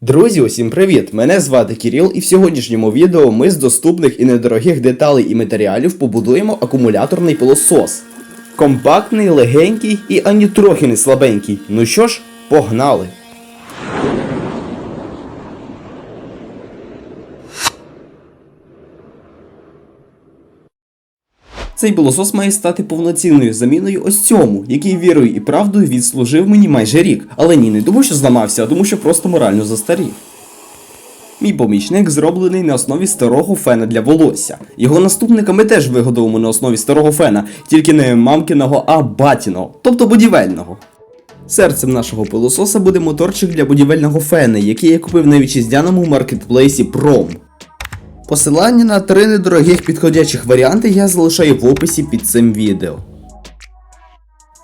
Друзі, усім привіт! Мене звати Кіріл, і в сьогоднішньому відео ми з доступних і недорогих деталей і матеріалів побудуємо акумуляторний пилосос. Компактний, легенький і ані трохи не слабенький. Ну що ж, погнали! Цей пилосос має стати повноцінною заміною ось цьому, який вірою і правдою відслужив мені майже рік. Але ні, не тому, що зламався, а тому, що просто морально застарів. Мій помічник зроблений на основі старого фена для волосся. Його наступника ми теж виготовимо на основі старого фена, тільки не мамкиного, а батіного, тобто будівельного. Серцем нашого пилососа буде моторчик для будівельного фена, який я купив на вітчизняному маркетплейсі Prom. Посилання на три недорогих підходячих варіанти я залишаю в описі під цим відео.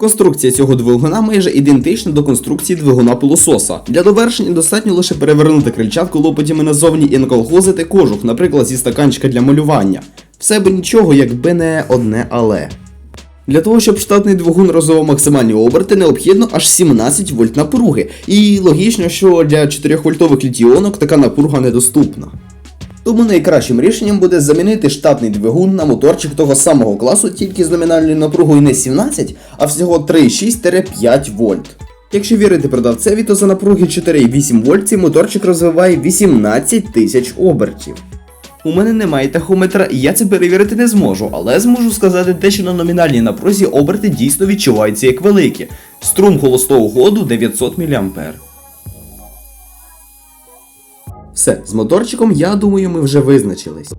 Конструкція цього двигуна майже ідентична до конструкції двигуна пилососа. Для довершення достатньо лише перевернути крильчатку лопатями назовні і наколхозити кожух, наприклад, зі стаканчика для малювання. Все би нічого, якби не одне але. Для того, щоб штатний двигун розвивав максимальні оберти, необхідно аж 17 вольт напруги. І логічно, що для 4 вольтових літіонок така напруга недоступна. Тому найкращим рішенням буде замінити штатний двигун на моторчик того самого класу, тільки з номінальною напругою не 17, а всього 3,6-5 вольт. Якщо вірити продавцеві, то за напруги 4,8 вольт цей моторчик розвиває 18 тисяч обертів. У мене немає тахометра, і я це перевірити не зможу, але зможу сказати те, що на номінальній напрузі оберти дійсно відчуваються як великі. Струм холостого ходу 900 мА. Все, з моторчиком, я думаю, ми вже визначились.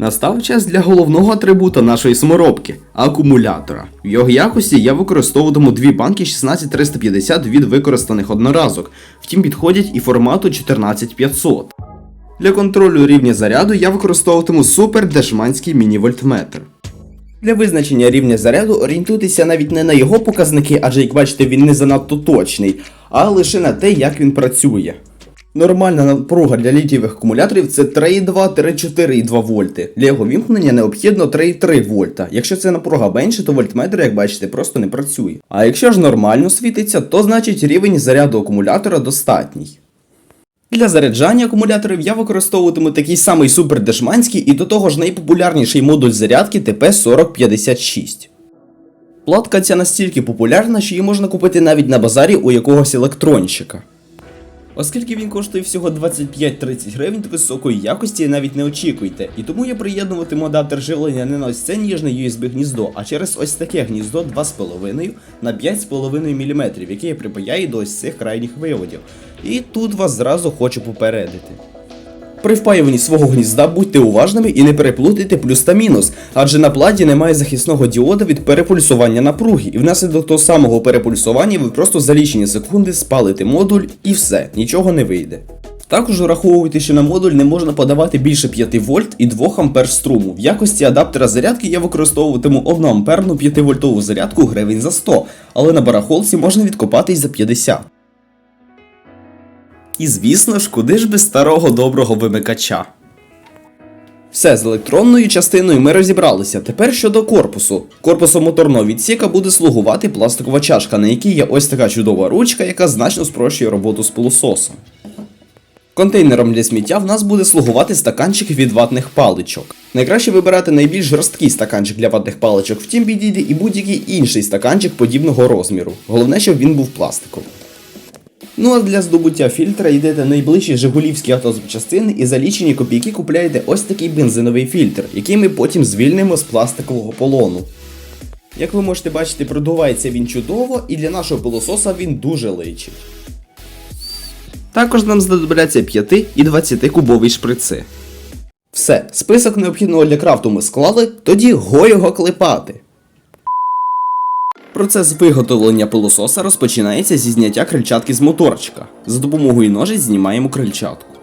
Настав час для головного атрибута нашої саморобки акумулятора. В його якості я використовуватиму дві банки 16350 від використаних одноразок, втім підходять і формату 14500. Для контролю рівня заряду я використовуватиму супер дешманський міні-вольтметр. Для визначення рівня заряду орієнтуйтеся навіть не на його показники, адже як бачите, він не занадто точний, а лише на те, як він працює. Нормальна напруга для літієвих акумуляторів це 3,2-4,2 вольти. Для його вімкнення необхідно 3,3 вольта. Якщо це напруга менше, то вольтметр, як бачите, просто не працює. А якщо ж нормально світиться, то значить рівень заряду акумулятора достатній. Для заряджання акумуляторів я використовуватиму такий самий супердешманський і до того ж найпопулярніший модуль зарядки TP4056. Платка ця настільки популярна, що її можна купити навіть на базарі у якогось електронщика. Оскільки він коштує всього 25-30 гривень, то високої якості навіть не очікуйте. І тому я приєднуватиму адаптер живлення не на ось це ніжне USB гніздо, а через ось таке гніздо 2,5 на 5,5 мм, яке я припаяю до ось цих крайніх виводів. І тут вас зразу хочу попередити. При впаюванні свого гнізда будьте уважними і не переплутайте плюс та мінус, адже на платі немає захисного діода від перепульсування напруги, і внаслідок того самого перепульсування ви просто за лічені секунди спалите модуль і все, нічого не вийде. Також враховуйте, що на модуль не можна подавати більше 5 вольт і 2 ампер струму. В якості адаптера зарядки я використовуватиму 1 амперну 5 вольтову зарядку гривень за 100, але на барахолці можна відкопатись за 50. І звісно ж, куди ж без старого доброго вимикача. Все, з електронною частиною ми розібралися. Тепер щодо корпусу. Корпусом моторного відсіка буде слугувати пластикова чашка, на якій є ось така чудова ручка, яка значно спрощує роботу з пилососом. Контейнером для сміття в нас буде слугувати стаканчик від ватних паличок. Найкраще вибирати найбільш жорсткий стаканчик для ватних паличок, втім підійде і будь-який інший стаканчик подібного розміру. Головне, щоб він був пластиковий. Ну а для здобуття фільтра йдете на найближчі жигулівські автозапчастини і за лічені копійки купляєте ось такий бензиновий фільтр, який ми потім звільнимо з пластикового полону. Як ви можете бачити, продувається він чудово, і для нашого пилососа він дуже личить. Також нам знадобляться 5 і 20 кубові шприци. Все, список необхідного для крафту ми склали, тоді го його клепати. Процес виготовлення пилососа розпочинається зі зняття крильчатки з моторчика. За допомогою ножиць знімаємо крильчатку.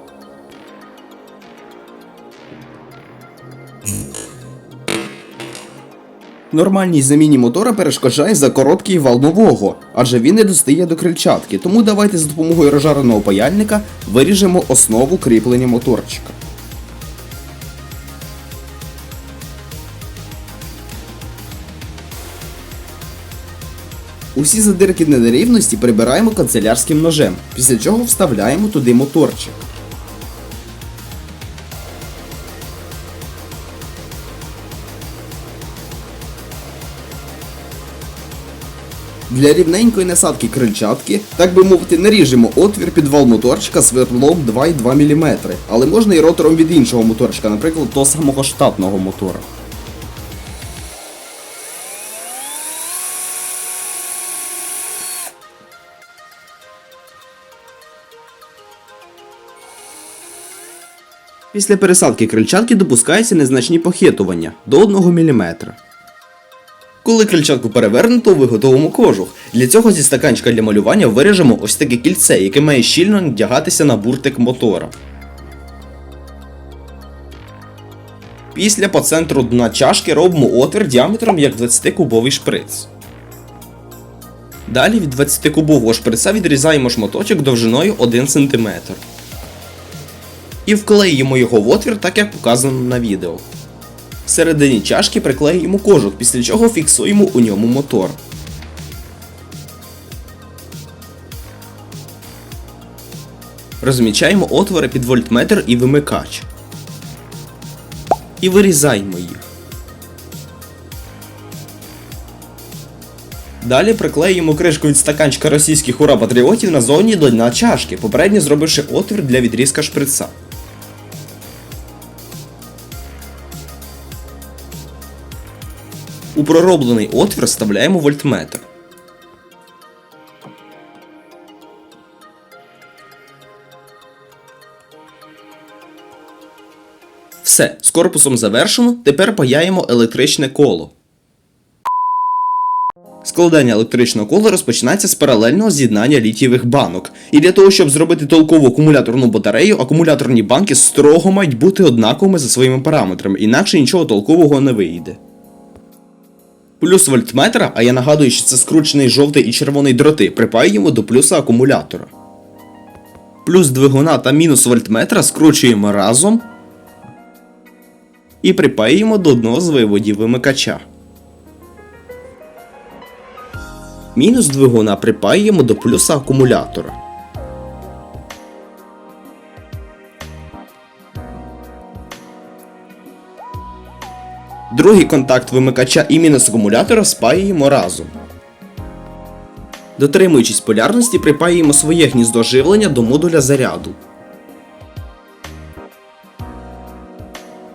Нормальній заміні мотора перешкоджає за короткий вал нового, адже він не достає до крильчатки, тому давайте за допомогою розжареного паяльника виріжемо основу кріплення моторчика. Усі задирки нерівності прибираємо канцелярським ножем, після чого вставляємо туди моторчик. Для рівненької насадки крильчатки, так би мовити, наріжемо отвір під вал моторчика сверлом 2,2 мм, але можна і ротором від іншого моторчика, наприклад, того самого штатного мотора. Після пересадки крильчатки допускаються незначні похитування до 1 мм. Коли крильчатку перевернуто, виготовимо кожух. Для цього зі стаканчика для малювання виріжемо ось таке кільце, яке має щільно надягатися на буртик мотора. Після по центру дна чашки робимо отвір діаметром як 20-кубовий шприц. Далі від 20-кубового шприца відрізаємо шматочок довжиною 1 см. І вклеїмо його в отвір, так як показано на відео. Всередині чашки приклеюємо кожух, після чого фіксуємо у ньому мотор. Розмічаємо отвори під вольтметр і вимикач. І вирізаємо їх. Далі приклеюємо кришку від стаканчика російських ура патріотів назовні до дна чашки, попередньо зробивши отвір для відрізка шприца. Пророблений отвір вставляємо вольтметр. Все, з корпусом завершено, тепер паяємо електричне коло. Складання електричного кола розпочинається з паралельного з'єднання літієвих банок. І для того, щоб зробити толкову акумуляторну батарею, акумуляторні банки строго мають бути однаковими за своїми параметрами, інакше нічого толкового не вийде. Плюс вольтметра, а я нагадую, що це скручений жовтий і червоний дроти, припаюємо до плюса акумулятора. Плюс двигуна та мінус вольтметра скручуємо разом і припаюємо до одного з виводів вимикача. Мінус двигуна припаюємо до плюса акумулятора. Другий контакт вимикача і мінус акумулятора спаюємо разом. Дотримуючись полярності, припаюємо своє гніздо живлення до модуля заряду.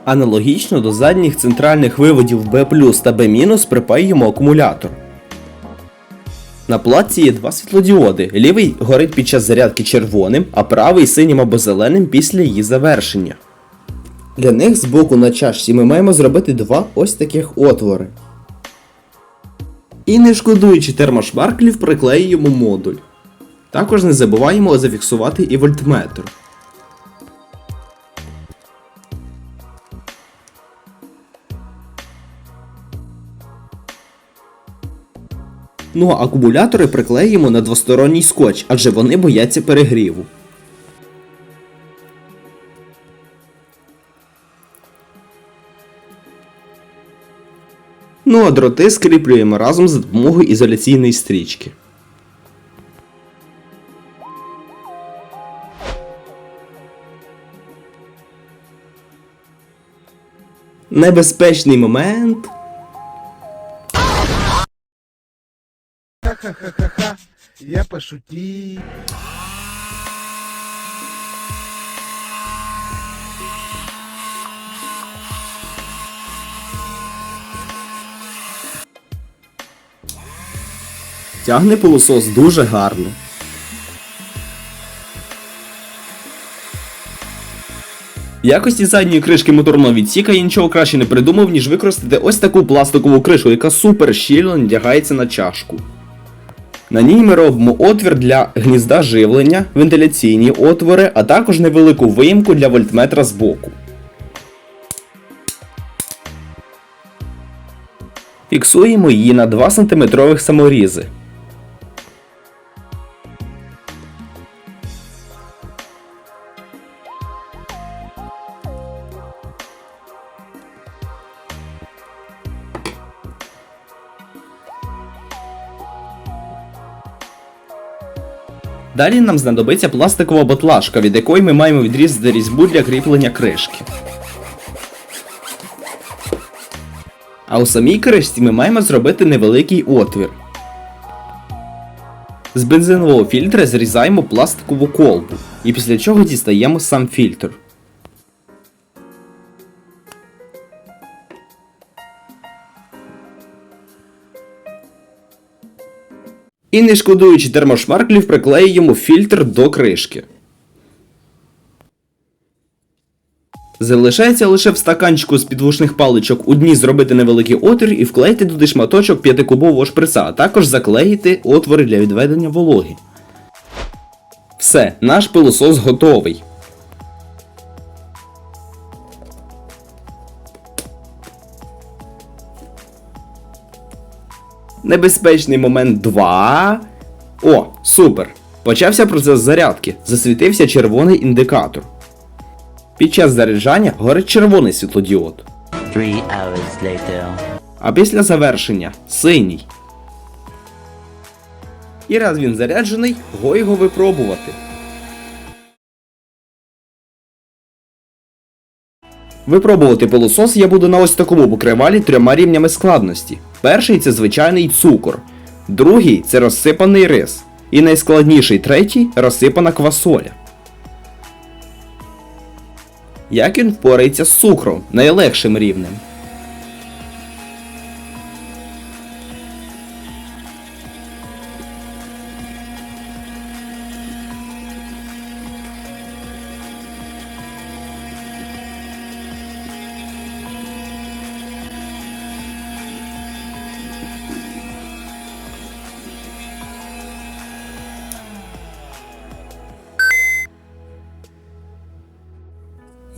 Аналогічно до задніх центральних виводів B та B- припаюємо акумулятор. На платці є два світлодіоди. Лівий горить під час зарядки червоним, а правий синім або зеленим після її завершення. Для них збоку на чашці ми маємо зробити два ось таких отвори. І не шкодуючи термошмарклів, приклеюємо модуль. Також не забуваємо зафіксувати і вольтметр. Ну а акумулятори приклеїмо на двосторонній скотч, адже вони бояться перегріву. Ну а дроти скріплюємо разом за допомогою ізоляційної стрічки. Небезпечний момент. Ха-ха-ха-ха-ха, я пошутил. Тягне пилосос дуже гарно. Якості задньої кришки моторного відсіка я нічого краще не придумав, ніж використати ось таку пластикову кришу, яка супер щільно надягається на чашку. На ній ми робимо отвір для гнізда живлення, вентиляційні отвори, а також невелику виїмку для вольтметра збоку. Фіксуємо її на 2 см саморізи. Далі нам знадобиться пластикова батлашка, від якої ми маємо відрізати різьбу для кріплення кришки. А у самій кришці ми маємо зробити невеликий отвір. З бензинового фільтра зрізаємо пластикову колбу і після чого дістаємо сам фільтр. І не шкодуючи термошмарклів, приклеюємо фільтр до кришки. Залишається лише в стаканчику з підвушних паличок у дні зробити невеликий отвір і вклеїти туди шматочок 5-кубового шприца, а також заклеїти отвори для відведення вологи. Все, наш пилосос готовий. Небезпечний момент 2. О, супер! Почався процес зарядки. Засвітився червоний індикатор. Під час заряджання горить червоний світлодіод. Three hours later. А після завершення синій. І раз він заряджений, го його випробувати. Випробувати пилосос я буду на ось такому покривалі трьома рівнями складності. Перший це звичайний цукор, другий це розсипаний рис. І найскладніший третій розсипана квасоля. Як він впорається з цукром найлегшим рівнем?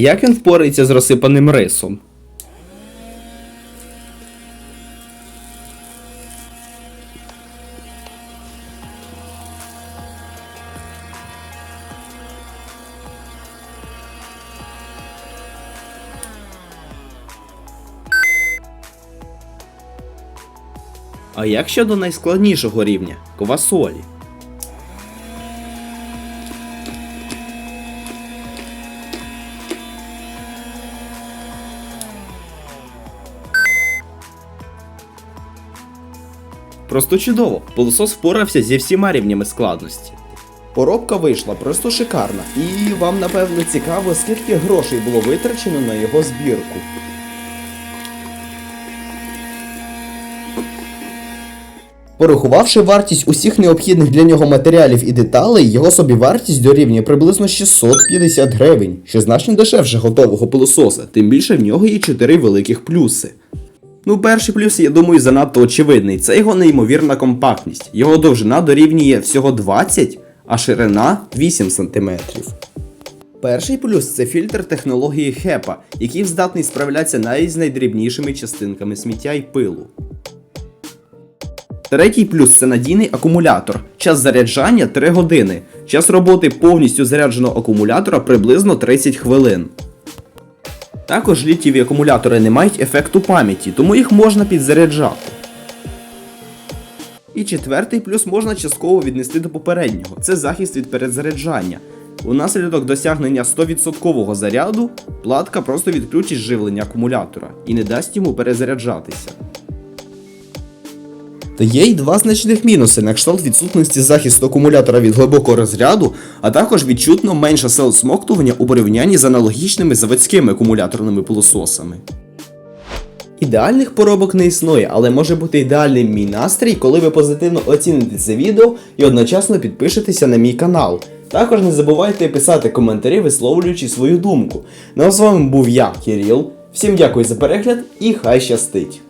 Як він впорається з розсипаним рисом? А як щодо найскладнішого рівня квасолі? Просто чудово, пилосос впорався зі всіма рівнями складності. Поробка вийшла просто шикарна, і вам напевно цікаво, скільки грошей було витрачено на його збірку. Порахувавши вартість усіх необхідних для нього матеріалів і деталей, його собівартість дорівнює приблизно 650 гривень, що значно дешевше готового пилососа, тим більше в нього є 4 великих плюси. Ну, перший плюс, я думаю, занадто очевидний. Це його неймовірна компактність. Його довжина дорівнює всього 20, а ширина 8 см. Перший плюс це фільтр технології HEPA, який здатний справлятися навіть з найдрібнішими частинками сміття і пилу. Третій плюс це надійний акумулятор. Час заряджання 3 години. Час роботи повністю зарядженого акумулятора приблизно 30 хвилин. Також літієві акумулятори не мають ефекту пам'яті, тому їх можна підзаряджати. І четвертий плюс можна частково віднести до попереднього це захист від перезаряджання. Унаслідок досягнення 100% заряду платка просто відключить живлення акумулятора і не дасть йому перезаряджатися. Та є й два значних мінуси на кшталт відсутності захисту акумулятора від глибокого розряду, а також відчутно менше сил смоктування у порівнянні з аналогічними заводськими акумуляторними пилососами. Ідеальних поробок не існує, але може бути ідеальним мій настрій, коли ви позитивно оціните це відео і одночасно підпишетеся на мій канал. Також не забувайте писати коментарі, висловлюючи свою думку. Ну а з вами був я, Кирил. Всім дякую за перегляд і хай щастить!